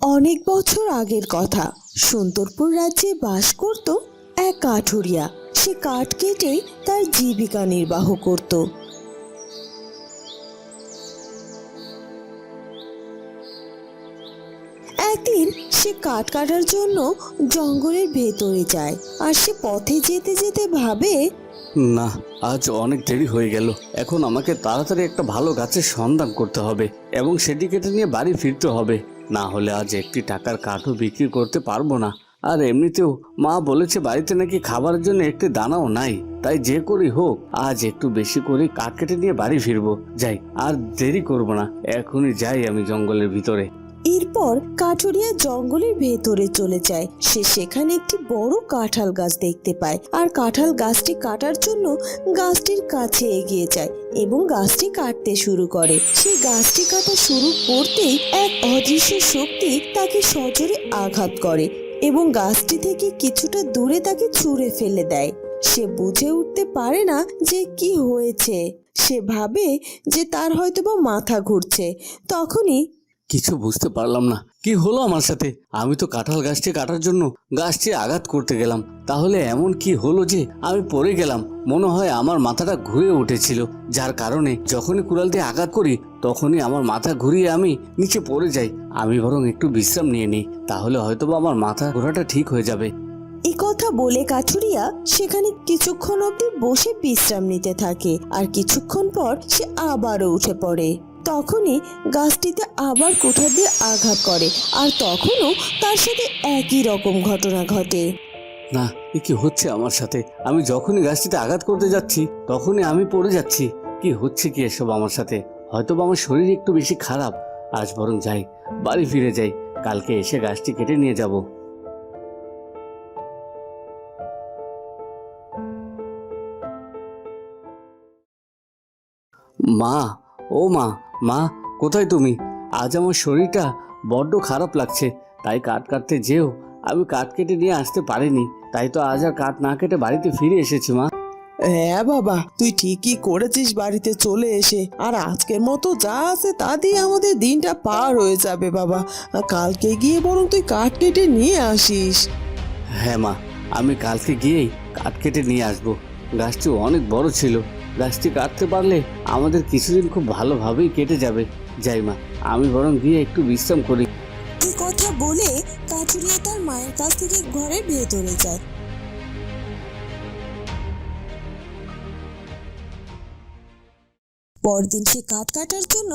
অনেক বছর আগের কথা। সুন্দরপুর রাজ্যে বাস করত এক কাঠুরিয়া। সে কাঠ কেটে তার জীবিকা নির্বাহ করত। একদিন সে কাঠ কাটার জন্য জঙ্গলের ভেতরে যায় আর সে পথে যেতে যেতে ভাবে, না, আজ অনেক দেরি হয়ে গেল। এখন আমাকে তাড়াতাড়ি একটা ভালো গাছের সন্ধান করতে হবে এবং সেটি কেটে নিয়ে বাড়ি ফিরতে হবে। না হলে আজ একটি টাকার কাঠও বিক্রি করতে পারব না। আর এমনিতেও মা বলেছে বাড়িতে নাকি খাবারের জন্য একটি দানাও নাই। তাই যে করি হোক, আজ একটু বেশি করে কাঠ কেটে নিয়ে বাড়ি ফিরবো। যাই, আর দেরি করব না। এখনই যাই আমি জঙ্গলের ভিতরে। এরপর কাঠুরিয়া জঙ্গলের ভেতরে চলে যায়। সে সেখানে একটি বড় কাঁঠাল গাছ দেখতে পায় আর কাঁঠাল গাছটি কাটার জন্য গাছটির কাছে এগিয়ে যায় এবং গাছটি কাটতে শুরু করে। সে গাছটি কাটা শুরু করতেই এক অদৃশ্য শক্তি তাকে সজোরে আঘাত করে এবং গাছটি থেকে কিছুটা দূরে তাকে ছুঁড়ে ফেলে দেয়। সে বুঝে উঠতে পারে না যে কি হয়েছে। সে ভাবে যে তার হয়তোবা মাথা ঘুরছে। তখনই কিছু বুঝতে পারলাম না। কি হলো আমার সাথে? আমি তো কাঁঠাল গাছটি কাটার জন্য গাছটি আঘাত করতে গেলাম। তাহলে এমন কি হলো যে আমি পড়ে গেলাম? মনে হয় আমার মাথাটা ঘুরে উঠেছিল। যার কারণে যখনই কুড়াল দিয়ে আঘাত করি, তখনই আমার মাথা ঘুরিয়ে আমি নিচে পড়ে যাই। আমি বরং একটু বিশ্রাম নিয়ে নিই। তাহলে হয়তোবা আমার মাথা ঘোরাটা ঠিক হয়ে যাবে। এই কথা বলে কাঠুরিয়া সেখানে কিছুক্ষণ অবধি বসে বিশ্রাম নিতে থাকে। আর কিছুক্ষণ পর সে আবারও উঠে পড়ে। তখনই গাছটিতে আবার কোঠা দিয়ে আঘাত করে। আর তখনও তার সাথে একই রকম ঘটনা ঘটে। না, এ কি হচ্ছে আমার সাথে? আমি যখনই গাছটিতে আঘাত করতে যাচ্ছি, তখনই আমি পড়ে যাচ্ছি। কি হচ্ছে কি এসব আমার সাথে? হয়তো বা আমার শরীর একটু বেশি খারাপ। আজ বরং যাই, বাড়ি ফিরে যাই। কালকে এসে গাছটি কেটে নিয়ে যাব। মা, ও মা মা, কোথায় তুমি? আজ আমার শরীরটা বড্ড খারাপ লাগছে তাই কাঠ কাটতে যেও। আমি কাঠ কেটে নিয়ে আসতে পারিনি তাই তো আজ আর কাঠ না কেটে বাড়িতে ফিরে এসেছি মা। হ্যাঁ বাবা তুই ঠিকই করেছিস বাড়িতে চলে এসে। আর আজকের মতো যা আছে তা দিয়ে আমাদের দিনটা পার হয়ে যাবে বাবা। কালকে গিয়ে বরং তুই কাঠ কেটে নিয়ে আসিস। হ্যাঁ মা আমি কালকে গিয়েই কাঠ কেটে নিয়ে আসব। গাছটি অনেক বড় ছিল। গাছটি কাটতে পারলে আমাদের কিছুদিন খুব ভালোভাবেই কেটে যাবে। যাই মা। আমি বরং গিয়ে একটু বিশ্রাম করি। এই কথা বলে কাঠুরিয়া তার মায়ের কাছ থেকে ঘরের ভেতরে যায়। পরদিন সে কাঠ কাটার জন্য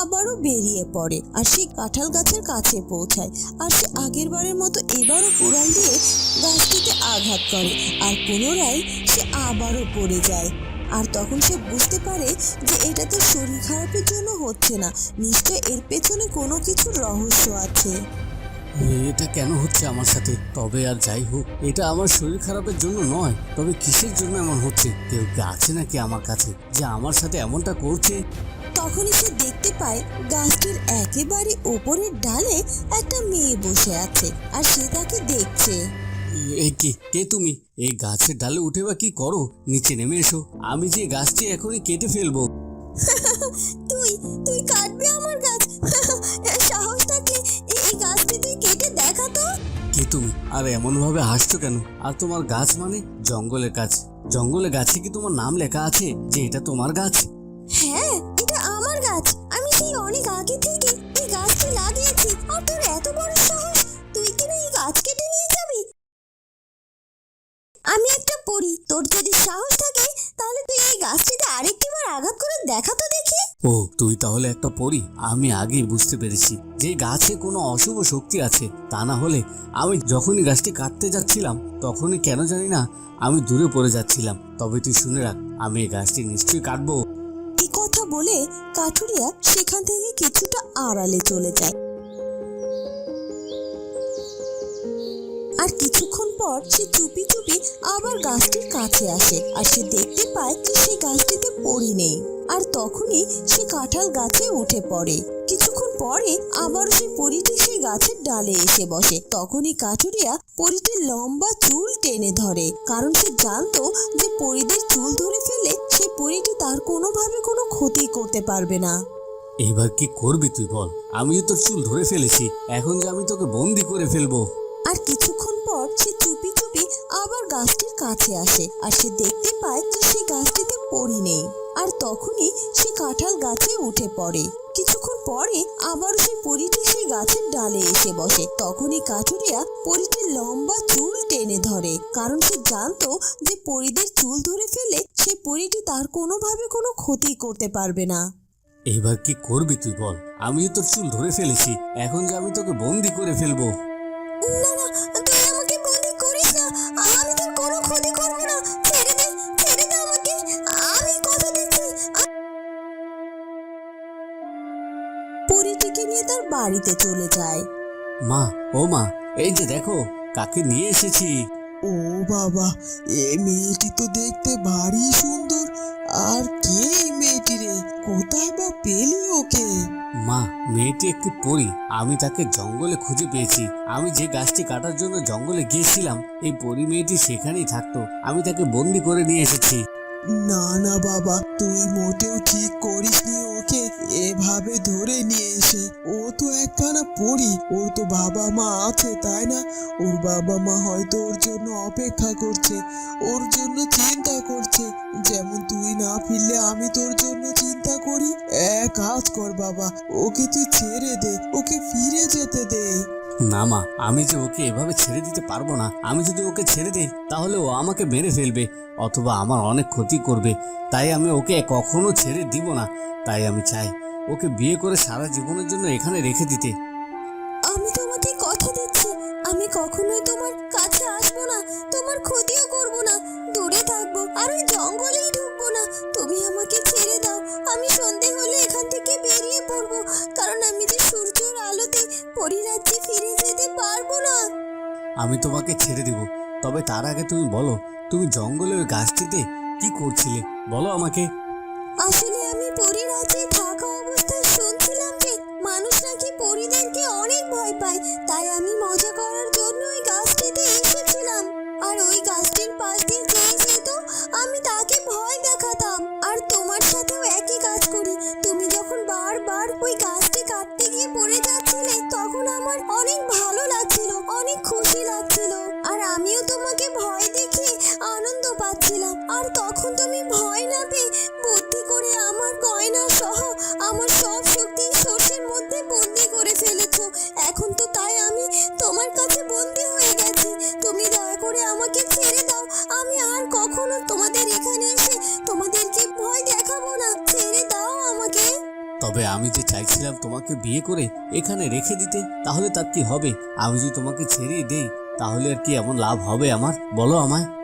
আবারও বেরিয়ে পড়ে আর সে কাঁঠাল গাছের কাছে পৌঁছায়। আর সে আগের বারের মতো এবারও কুড়াল দিয়ে গাছটিতে আঘাত করে। আর পুনরায় সে আবারও পড়ে যায়। আর তখন সে বুঝতে পারে যে এটা তো শরীর খারাপের জন্য হচ্ছে না। নিশ্চয় এর পেছনে কোনো কিছু রহস্য আছে। এটা কেন হচ্ছে আমার সাথে? তবে আর যাই হোক এটা আমার শরীর খারাপের জন্য নয় তবে কিসের জন্য এমন হচ্ছে? কেউ কি আছে নাকি আমার কাছে যে আমার সাথে এমনটা করছে? তখনই সে দেখতে পায় গাছটির একেবারে ওপরের ডালে একটা মেয়ে বসে আছে আর সে তাকে দেখছে। এই কে? কে তুমি? এই গাছের ডালে উঠে বা কি করো? নিচে নেমে এসো। আমি যে গাছটি এখনই কেটে ফেলব। তুই তুই কাটবে আমার গাছ। সাহস থাকে এই গাছটি তুই কেটে দেখা তো। কে তুমি? আর এমন ভাবে হাসছো কেন? আর তোমার গাছ মানে? জঙ্গলের গাছ। জঙ্গলে গাছে কি তোমার নাম লেখা আছে? যে এটা তোমার গাছ? পড়ি তোর যদি সাহস থাকে তাহলে তুই এই গাছটিতে আরেকটিবার আঘাত করে দেখা তো দেখি। ও তুই তাহলে একটা পড়ি আমি আগেই বুঝতে পেরেছি যে গাছে কোনো অশুভ শক্তি আছে তা না হলে আমি যখনই গাছটি কাটতে যাচ্ছিলাম তখনই কেন জানি না আমি দূরে পড়ে যাচ্ছিলাম। তবে তুই শুনে রাখ আমি এই গাছটি নিশ্চয়ই কাটবো। কথা বলে কাঠুরিয়া সেখান থেকে কিছুটা আড়ালে চলে যায়। পর সে চুপি চুপি আবার গাছটির কাছে আসে আর সে দেখতে পায় যে সেই গাছটিতে পড়ি নেই। আর তখনই সে কাঁঠাল গাছে উঠে পড়ে। কিছুক্ষণ পরে আবার সেই পরিটি সেই গাছের ডালে এসে বসে। তখনই কাঠুরিয়া পরিটির লম্বা চুল টেনে ধরে। কারণ সে জানতো যে পরিদের চুল ধরে ফেলে সে পরিটি তার কোনোভাবে কোনো ক্ষতি করতে পারবে না। এবার কি করবি তুই বল? আমি তো তোর চুল ধরে ফেলেছি। এখন যে আমি তোকে বন্দি করে ফেলব। আবার গাছটির কাছে আসে আর সে দেখতে পায় যে সেই গাছটিতে পরি নেই। আর তখনই সে কাঁঠাল গাছে উঠে পড়ে। কিছুক্ষণ পরে আবার সেই পরিটি সেই গাছের ডালে এসে বসে। তখনই কাঠুরিয়া পরিটির লম্বা চুল টেনে ধরে। কারণ সে জানতো যে পরিদের চুল ধরে ফেলে সেই পরিটি তার কোনোভাবে কোনো ক্ষতি করতে পারবে না। এবার কি করবি তুই বল? আমি তোর চুল ধরে ফেলেছি। এখন যে আমি তোকে বন্দি করে ফেলব। না না নিয়ে তার বাড়িতে চলে যায়। মা ও মা এই যে দেখো কাকে নিয়ে এসেছি? ও বাবা এ মেয়েটি তো দেখতে ভারী সুন্দর। আর কে এই মেয়েটি রে? কোথায় বা পেলি ওকে? মা মেয়েটি একটি পরী। আমি তাকে জঙ্গলে খুঁজে পেয়েছি। আমি যে গাছটি কাটার জন্য জঙ্গলে গিয়েছিলাম এই পরী মেয়েটি সেখানেই থাকতো। আমি তাকে বন্দি করে নিয়ে এসেছি। না না বাবা তুই মোটেও ঠিক করিসনি ওকে এভাবে ধরে নিয়ে এসে ও তো একখানা পড়ি ওর তো বাবা মা আছে, তাই না? ওর বাবা মা হয়তো ওর জন্য অপেক্ষা করছে, ওর জন্য চিন্তা করছে। যেমন তুই না ফিরলে আমি তোর জন্য চিন্তা করি। এক কাজ কর বাবা, ওকে তুই ছেড়ে দে, ওকে ফিরে যেতে দে। না মা, আমি যে ওকে এভাবে ছেড়ে দিতে পারব না। আমি যদি ওকে ছেড়ে দিই, তাহলে ও আমাকে মেরে ফেলবে, অথবা আমার অনেক ক্ষতি করবে। তাই আমি ওকে কখনো ছেড়ে দিব না। তাই আমি চাই ওকে বিয়ে করে সারা জীবনের জন্য এখানে রেখে দিতে। আমি তোমাকে কথা দিচ্ছি। আমি কখনোই তোমার কাছে আসব না, তোমার ক্ষতিও করব না। দূরে থাকব, আর ওই জঙ্গলেই ঢুকবো না। তুমি আমাকে ছেড়ে দাও। আমি সন্ধে হলে এখান থেকে বেরিয়ে পড়ব। কারণ আমি যে সূর্যের আলোতে পরিরাজ্যে ফিরে যেতে পারব না। আমি তোমাকে ছেড়ে দিব। তবে তার আগে তুমি বলো তুমি জঙ্গলে ওই গাছটিতে কি করছিলে? বলো আমাকে। আসলে আমি পরিরাজ্যে থাকা অবস্থায় শুনছিলাম যে মানুষ নাকি পরিদেরকে অনেক ভয় পায়। তাই আমি মজা করার জন্য ওই গাছটিতে এসেছিলাম। আর ওই গাছটির তোমার কাছে বন্দি হয়ে গেছি। তুমি দয়া করে আমাকে ছেড়ে দাও। আমি আর কখনো তোমাদের এখানে এসে তোমাদেরকে ভয় দেখাবো না। ছেড়ে দাও আমাকে। তবে আমি যে চাইছিলাম তোমাকে বিয়ে করে এখানে রেখে দিতে, তাহলে তার কি হবে? আমি যদি তোমাকে ছেড়ে দেই, তাহলে আর কি এমন লাভ হবে আমার? বলো আমায়।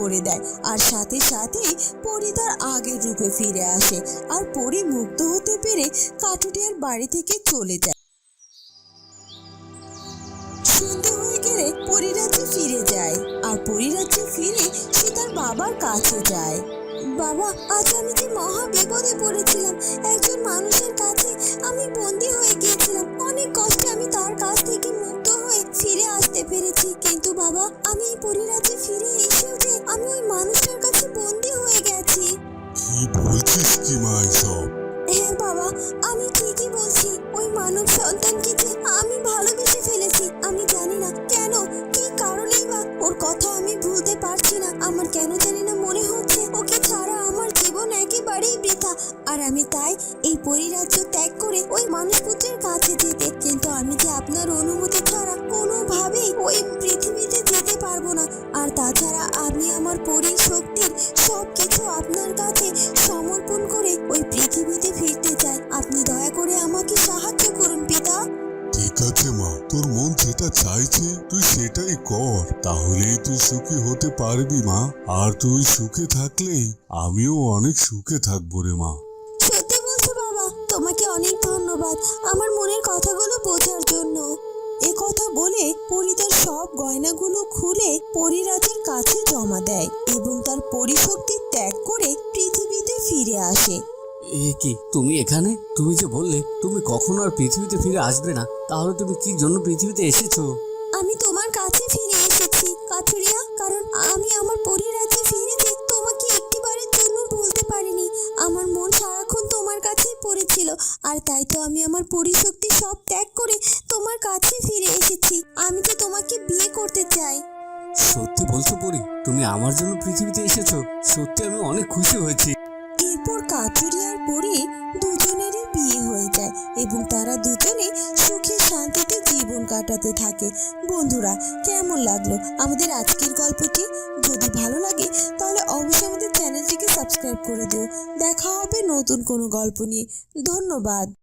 করে দেয়। আর সাথে সাথেই পরী তার আগের রূপে ফিরে আসে আর পরী মুক্ত হতে পেরে কাঠুরিয়ার বাড়ি থেকে চলে যায়। সন্ধে পরিরাজ্যে ফিরে যায় আর পরিরাজ্যে ফিরে সে তার বাবার কাছে যায়। বাবা, আজ আমি যে মহা বিপদে পড়েছিলাম, একজন মানুষের আমার শক্তির সব কিছু আপনার কাছে সমর্পণ করে ওই পৃথিবীতে ফিরতে চাই। আপনি দয়া করে আমাকে সাহায্য করুন পিতা। ঠিক আছে মা। তোর মন যেটা চাইছে তুই সেটাই কর। তাহলেই তুই সুখী হতে পারবি মা। আর তুই সুখে থাকলেই আমিও অনেক সুখে থাকব রে মা। সত্যি বলছো বাবা। তোমাকে অনেক ধন্যবাদ আমার মনের কথাগুলো বোঝার জন্য। এ কথা বলে পরি তার সব গয়নাগুলো খুলে পরিরাজের কাছে জমা দেয় এবং তার পরিশক্তি ত্যাগ করে পৃথিবীতে ফিরে আসে। এ কি তুমি এখানে? তুমি যে বললে তুমি কখনো আর পৃথিবীতে ফিরে আসবে না? তাহলে তুমি কি জন্য পৃথিবীতে এসেছ? আমি তোমার কাছে ফিরে এসেছি কাঠুরিয়া কারণ আমি আমার পরিরাজ্যে ফিরেছি আমার মন সারাক্ষণ তোমার কাছেই পড়েছিল আর তাই তো আমি আমার পরিশক্তি সব ত্যাগ করে তোমার কাছে ফিরে এসেছি। আমি তো তোমাকে বিয়ে করতে চাই। সত্যি বলছো পরি তুমি আমার জন্য পৃথিবীতে এসেছ। সত্যি আমি অনেক খুশি হয়েছি। এরপর কাচুরি আর পরি দুজনেরই বিয়ে হয়ে যায় এবং তারা দুজনে সুখে শান্তিতে জীবন কাটাতে থাকে। বন্ধুরা, কেমন লাগল আমাদের আজকের গল্পটি? যদি ভালো লাগে, তাহলে অবশ্যই আমাদের চ্যানেলটিকে সাবস্ক্রাইব করে দিও। দেখা হবে নতুন কোনো গল্প নিয়ে। ধন্যবাদ।